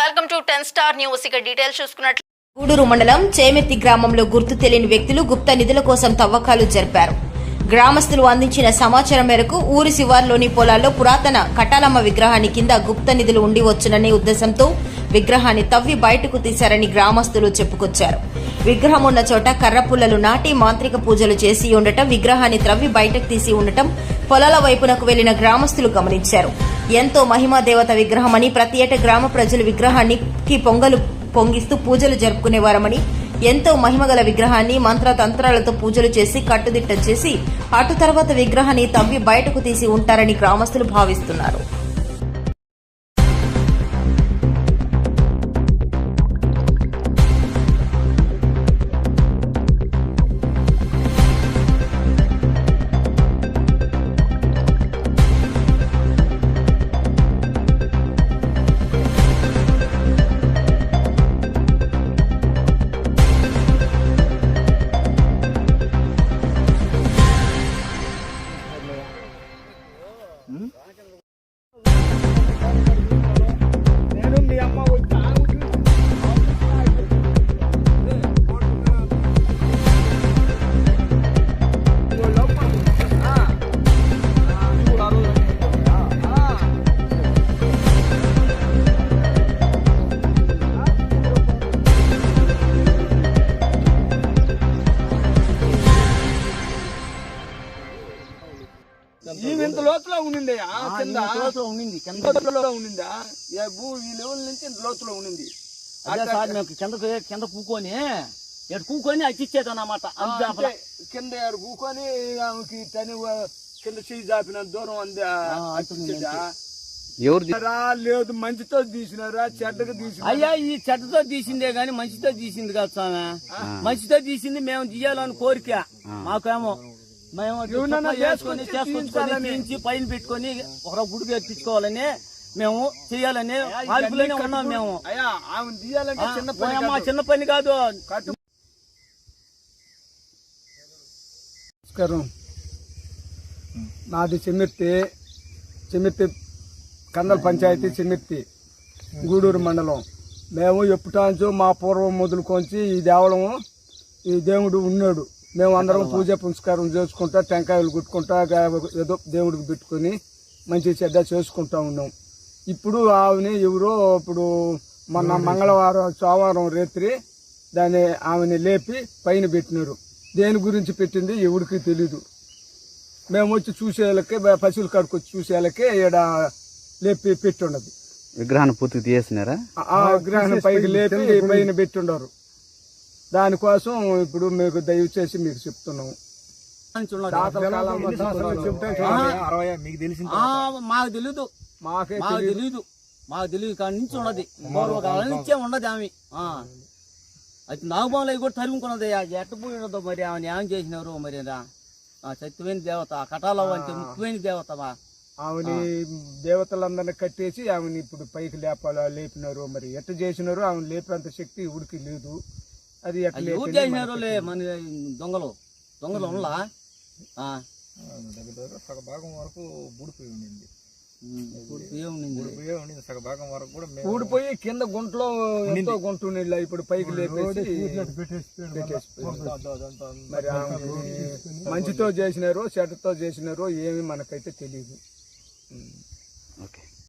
Welcome to ten star news. ఇక details చూసుకున్నట్లు గూడూరు మండలం చేమెత్తి గ్రామంలో గుర్తు తెలియని వ్యక్తులు గుప్త నిధుల కోసం తవ్వకాలు జరిపారు. గ్రామస్తులు అందించిన సమాచారం మేరకు ఊరి శివార్లోని పొలాల్లో పురాతన కటాలమ్మ విగ్రహాన్ని కింద గుప్త నిధులు ఉండి వచ్చుననే ఉద్దేశంతో విగ్రహాన్ని తవ్వి బయటకు తీశారని గ్రామస్తులు చెప్పుకొచ్చారు. విగ్రహం ఉన్న చోట కర్రపుల్లలు నాటి మాంత్రిక పూజలు చేసి ఉండటం విగ్రహాన్ని త్రవ్వి బయటకు తీసి ఉండటం పొలాల వైపునకు వెళ్ళిన గ్రామస్తులు గమనించారు. ఎంతో మహిమా దేవత విగ్రహమని ప్రతి ఏటా గ్రామ ప్రజలు విగ్రహానికి పొంగలు పొంగిస్తూ పూజలు జరుపుకునేవారమని ఎంతో మహిమగల విగ్రహాన్ని మంత్రతంత్రాలతో పూజలు చేసి కట్టుదిట్టం చేసి అటు తర్వాత విగ్రహాన్ని తవ్వి బయటకు తీసి ఉంటారని గ్రామస్తులు భావిస్తున్నారు. Hmm? లోతులో ఉండింది కింద. ఉండింది కింద. లోతులో ఉండిందా? ఏ భూ ఈ లెవెల్ నుంచి ఇంత లోతులో ఉండింది. అదే సార్ మేము కిందకు కింద కూకొని ఇక్కడ కూకొని అచ్చిచ్చేది అన్నమాట కింద కూకొని ఆమెకి తని కింద చేయి జాపిన దూరం అంది అంటుంది రా లేదు మంచితో తీసినారా చెడ్డగా తీసినారా? అయ్యా ఈ చెడ్డతో తీసిందే గాని మంచితో తీసింది కాదు స్వామి. మంచితో తీసింది మేము తీయాలని కోరిక. మాకేమో మేము చేసుకొని తీయించాలని. తీయించి పైన పెట్టుకొని ఒక గుడికి ఎత్తించుకోవాలని మేము చేయాలని పాల్పులోనే ఉన్నాం మేము. చిన్న పని అమ్మా, కాదు. చిన్న పని కాదు. కట్టు నమస్కారం. నాది చెమ్మిర్తి చెమ్మిర్తి కందల పంచాయతీ చెమ్మిర్తి గూడూరు మండలం. మేము ఎప్పుటాంచో మా పూర్వం మొదలుకొంచి ఈ దేవళము ఈ దేవుడు ఉన్నాడు. మేము అందరం పూజ పునస్కారం చేసుకుంటా టెంకాయలు కుట్టుకుంటా ఏదో దేవుడికి పెట్టుకొని మంచి చెడ్డ చేసుకుంటా ఉన్నాం. ఇప్పుడు ఆమెని ఎవరో ఇప్పుడు మొన్న మంగళవారం సోమవారం రాత్రి దాన్ని ఆమెని లేపి పైన పెట్టినారు. దేని గురించి పెట్టింది ఎవరికి తెలీదు. మేము వచ్చి చూసేళ్ళకి పశువుల కాడికి వచ్చి చూసేళ్ళకి ఈడ లేపి పెట్టి ఉన్నది విగ్రహాన్ని పూర్తిగా తీసేసినారా? ఆ విగ్రహాన్ని పైకి లేపి పైన పెట్టుండారు. దానికోసం ఇప్పుడు మీకు దయచేసి మీకు చెప్తున్నాము. మాకు తెలీదు. మాకే మాకు తెలియదు తెలీదు. మాకు తెలియదు కాడి నుంచి ఉన్నది పూర్వకాలం నుంచే ఉన్నది ఆమె. ఆ. అయితే నాగబాబులు అవి కూడా తరుముకున్నది. ఎట్ట పోయినదో మరి. ఆమె ఏం చేసినారు మరి సత్యమైన దేవత ఆ కటాలవ్వ అంటే ముఖ్యమైన దేవతవా? ఆమెని దేవతలందరిని కట్టేసి ఆమెని ఇప్పుడు పైకి లేపాల లేపినారు మరి. ఎట్ట చేసినారు ఆమె లేపేంత శక్తి ఉడికి లేదు. అది ఎవరు చేసినారు లే మన దొంగలు. దొంగలు ఉన్నలా? ఆ. సగభాగం వరకు బూడిపోయి ఉండింది. ఊడిపోయి కింద గుంటలో ఎంతో గుంట ఉండిలా ఇప్పుడు పైకి లేపేసి పెట్టేసి మరి ఆమె మంచితో చేసినారో చెడ్డతో చేసినారో ఏమి మనకైతే తెలియదు